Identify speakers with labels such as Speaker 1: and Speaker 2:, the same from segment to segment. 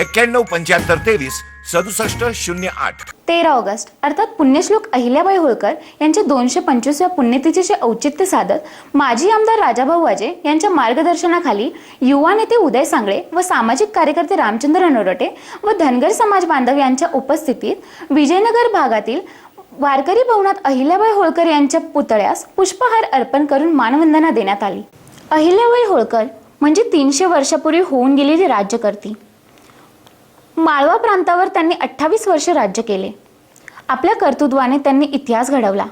Speaker 1: एक्क्याण्णव पंच्याहत्तर तेवीस सदुसष्ट शून्य आठ.
Speaker 2: तेरा ऑगस्ट अर्थात पुण्यश्लोक अहिल्याबाई होळकर यांच्या दोनशे पंचवीसव्या पुण्यतिथीचे औचित्य साधत माजी आमदार राजाभाऊ वाजे यांच्या मार्गदर्शनाखाली युवा नेते उदय सांगळे व सामाजिक कार्यकर्ते रामचंद्र नरोटे व धनगर समाज बांधव यांच्या उपस्थितीत विजयनगर भागातील वारकरी भवनात अहिल्याबाई होळकर यांच्या पुतळ्यास पुष्पहार अर्पण करून मानवंदना देण्यात आली. अहिल्याबाई होळकर म्हणजे तीनशे वर्षापूर्वी होऊन गेलेली राज्यकर्ती. माळवा प्रांतावर त्यांनी अठ्ठावीस वर्ष राज्य केले. आपल्या कर्तृत्वाने त्यांनी इतिहास घडवला.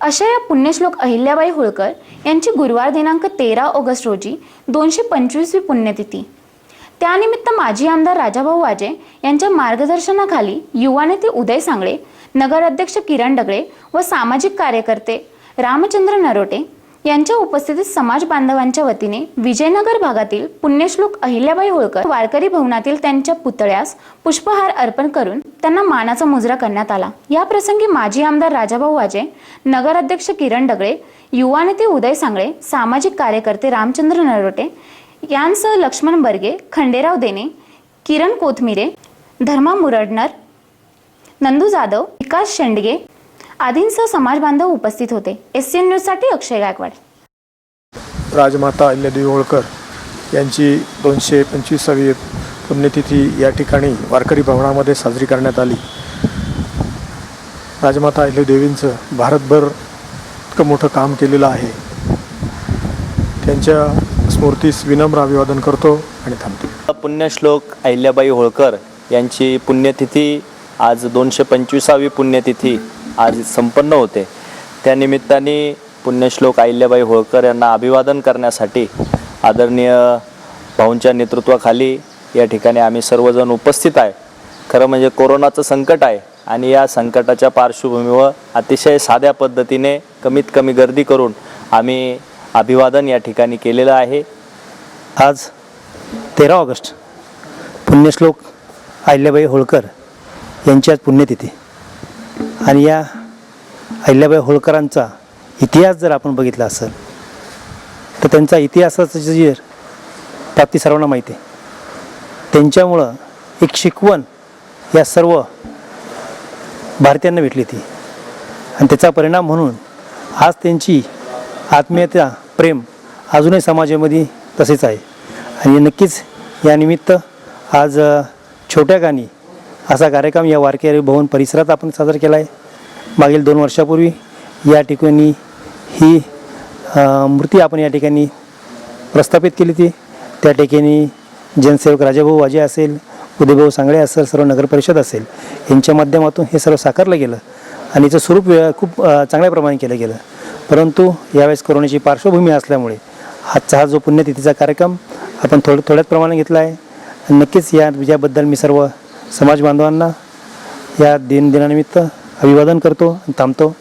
Speaker 2: अशा या पुण्यश्लोक अहिल्याबाई होळकर यांची गुरुवार दिनांक तेरा ऑगस्ट रोजी दोनशे पंचवीसवी पुण्यतिथी. त्यानिमित्त माजी आमदार राजाभाऊ वाजे यांच्या मार्गदर्शनाखाली युवा नेते उदय सांगळे नगराध्यक्ष किरण डगळे व सामाजिक कार्यकर्ते रामचंद्र नरोटे यांच्या उपस्थितीत समाज बांधवांच्या वतीने विजयनगर भागातील पुण्यश्लोक अहिल्याबाई होळकर वारकरी भवनातील त्यांच्या पुतळ्यास पुष्पहार अर्पण करून त्यांना मानाचा मुजरा करण्यात आला. या प्रसंगी माजी आमदार राजाभाऊ वाजे नगराध्यक्ष किरण डगळे युवा नेते उदय सांगळे सामाजिक कार्यकर्ते रामचंद्र नरोटे यांसह लक्ष्मण बर्गे खंडेराव देणे किरण कोथमिरे धर्मा मुरडनर नंदू जाधव विकास शेंडगे आदींसह समाज बांधव उपस्थित होते. एस सी एन न्यूजसाठी अक्षय गायकवाड.
Speaker 3: राजमाता अहिल्यादेवी होळकर यांची दोनशे पंचवीसावी पुण्यतिथी या ठिकाणी वारकरी भवनामध्ये साजरी करण्यात आली. राजमाता अहिल्यादेवींचं भारतभर इतकं मोठं काम केलेलं आहे. त्यांच्या स्मृतीस विनम्र अभिवादन करतो आणि थांबतो.
Speaker 4: पुण्यश्लोक अहिल्याबाई होळकर यांची पुण्यतिथी आज दोनशे पंचवीसावी पुण्यतिथी. आज संपन्न होते. त्यानिमित्ताने पुण्यश्लोक अहिल्याबाई होळकर यांना अभिवादन करण्यासाठी आदरणीय भाऊंच्या नेतृत्वाखाली या ठिकाणी आम्ही सर्वजण उपस्थित आहे. खरं म्हणजे कोरोनाचं संकट आहे आणि या संकटाच्या पार्श्वभूमीवर अतिशय साध्या पद्धतीने कमीत कमी गर्दी करून आम्ही अभिवादन या ठिकाणी केलेलं आहे.
Speaker 5: आज तेरा ऑगस्ट पुण्यश्लोक अहिल्याबाई होळकर यांची आज पुण्यतिथी. आणि या अहिल्याबाई होळकरांचा इतिहास जर आपण बघितला असेल तर त्यांचा इतिहासाचं जे प्राप्ती सर्वांना माहिती आहे. त्यांच्यामुळं एक शिकवण या सर्व भारतीयांना भेटली ती. आणि त्याचा परिणाम म्हणून आज त्यांची आत्मीयता प्रेम अजूनही समाजामध्ये तसेच आहे. आणि नक्कीच या निमित्त आज छोट्या गाणी असा कार्यक्रम या वारकरी भवन परिसरात आपण साजरा केला आहे मागील दोन वर्षापूर्वी या ठिकाणी ही मूर्ती आपण या ठिकाणी प्रस्थापित केली ती त्या ठिकाणी जनसेवक राजाभाऊ वाजे असेल उदयभाऊ सांगळे असेल सर्व नगरपरिषद असेल यांच्या माध्यमातून हे सर्व साकारलं गेलं आणि याचं स्वरूप खूप चांगल्या प्रमाणे केलं गेलं. परंतु यावेळेस कोरोनाची पार्श्वभूमी असल्यामुळे आजचा हा जो पुण्यतिथीचा कार्यक्रम आपण थोड थोड्याच प्रमाणात घेतला आहे. नक्कीच या विजयाबद्दल मी सर्व समाज बांधवांना या दिन दिनानिमित्त अभिवादन करतो आणि थांबतो.